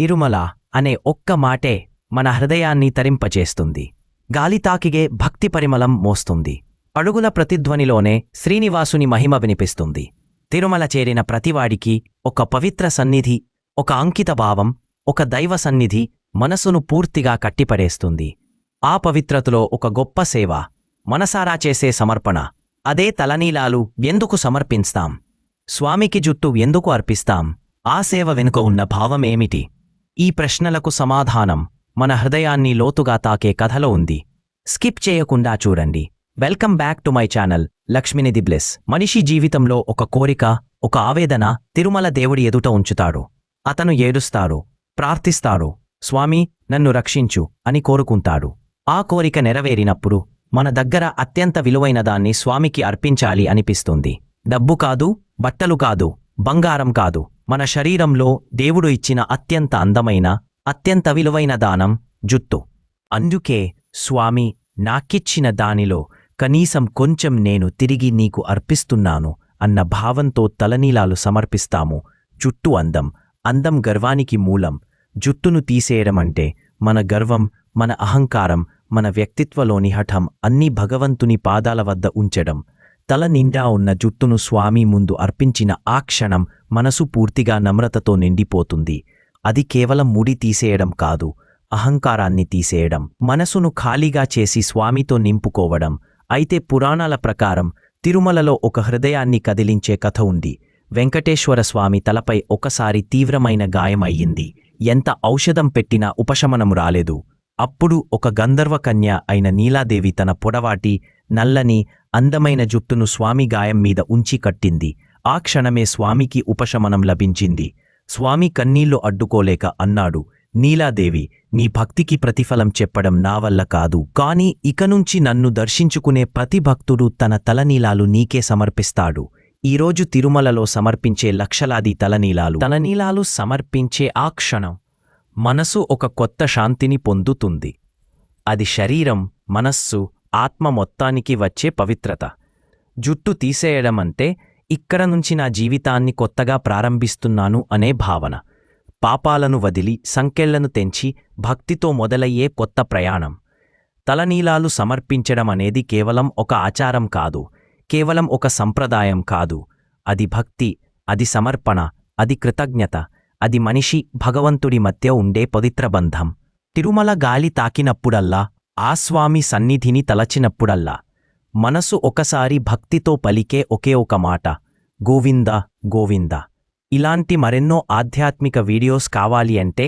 ఇరుమల అనే ఒక్క మాటే మన హృదయాన్ని తరింపచేస్తుంది. గాలి తాకిగే భక్తి పరిమళం మోస్తుంది. అడుగుల ప్రతిధ్వనిలోనే శ్రీనివాసుని మహిమ వినిపిస్తుంది. తిరుమల చేరిన ప్రతివాడికి ఒక పవిత్ర సన్నిధి ఒక అంకిత భావం ఒక దైవ సన్నిధి మనసును పూర్తిగా కట్టిపడేస్తుంది. ఆ పవిత్రతలో ఒక గొప్ప సేవ మనసారా చేసే సమర్పణ. అదే తలనీలాలు ఎందుకు సమర్పిస్తాం స్వామికి జుట్టు ఎందుకు అర్పిస్తాం? ఆ సేవ వెనుక ఉన్న భావమేమిటి? ఈ ప్రశ్నలకు సమాధానం మన హృదయాన్ని లోతుగా తాకే కథలో ఉంది. స్కిప్ చేయకుండా చూడండి. Welcome back to my channel Lakshminidhi bless. మనిషి జీవితంలో ఒక కోరిక ఒక ఆవేదన తిరుమల దేవుడి ఎదుట ఉంచుతాడు. అతను ఏడుస్తాడు ప్రార్థిస్తాడు స్వామి నన్ను రక్షించు అని కోరుకుంటాడు. ఆ కోరిక నెరవేరినప్పుడు మన దగ్గర అత్యంత విలువైన దాన్ని స్వామికి అర్పించాలి అనిపిస్తుంది. డబ్బు కాదు బట్టలు కాదు బంగారం కాదు. మన శరీరంలో దేవుడు ఇచ్చిన అత్యంత అందమైన అత్యంత విలువైన దానం జుట్టు అందుకే స్వామి నాకిచ్చిన దానిలో కనీసం కొంచెం నేను తిరిగి నీకు అర్పిస్తున్నాను అన్న భావంతో తలనీలాలు సమర్పిస్తాము. జుట్టు అందం అందం గర్వానికి మూలం. జుట్టును తీసేయడమంటే మన గర్వం మన అహంకారం మన వ్యక్తిత్వలోని హఠం అన్నీ భగవంతుని పాదాల వద్ద ఉంచడం. తల నిండా ఉన్న జుట్టును స్వామి ముందు అర్పించిన ఆ క్షణం మనసు పూర్తిగా నమ్రతతో నిండిపోతుంది. అది కేవలం ముడి తీసేయడం కాదు అహంకారాన్ని తీసేయడం. మనసును ఖాళీగా చేసి స్వామితో నింపుకోవడం. అయితే పురాణాల ప్రకారం తిరుమలలో ఒక హృదయాన్ని కదిలించే కథ ఉంది. వెంకటేశ్వర స్వామి తలపై ఒకసారి తీవ్రమైన గాయమయ్యింది ఎంత ఔషధం పెట్టినా ఉపశమనం రాలేదు. అప్పుడు ఒక గంధర్వకన్య అయిన నీలాదేవి తన పొడవాటి నల్లని అందమైన జుట్టును స్వామి గాయం మీద ఉంచి కట్టింది. ఆ క్షణమే స్వామికి ఉపశమనం లభించింది. స్వామి కన్నీళ్ళు అడ్డుకోలేక అన్నాడు నీలాదేవి నీ భక్తికి ప్రతిఫలం చెప్పడం నా వల్ల కాదు. కాని ఇక నుంచి నన్ను దర్శించుకునే ప్రతి భక్తుడు తన తలనీలాలు నీకే సమర్పిస్తాడు. ఈరోజు తిరుమలలో సమర్పించే లక్షలాది తలనీలాలు. తలనీలాలు సమర్పించే ఆ క్షణం మనసు ఒక కొత్త శాంతిని పొందుతుంది. అది శరీరం మనస్సు ఆత్మ మొత్తానికి వచ్చే పవిత్రత. జుట్టు తీసేయడమంటే ఇక్కడ నుంచి నా జీవితాన్ని కొత్తగా ప్రారంభిస్తున్నాను అనే భావన. పాపాలను వదిలి సంకెళ్ళను తెంచి భక్తితో మొదలయ్యే కొత్త ప్రయాణం. తలనీలాలు సమర్పించడం అనేది కేవలం ఒక ఆచారం కాదు కేవలం ఒక సంప్రదాయం కాదు. అది భక్తి అది సమర్పణ అది కృతజ్ఞత అది మనిషి భగవంతుడి మధ్య ఉండే పవిత్ర బంధం. తిరుమల గాలి తాకినప్పుడల్లా ఆ స్వామి సన్నిధిని తలచినప్పుడల్లా మనసు ఒకసారి భక్తితో పలికే ఒకే ఒక మాట గోవింద గోవింద. ఇలాంటి మరెన్నో ఆధ్యాత్మిక వీడియోస్ కావాలి అంటే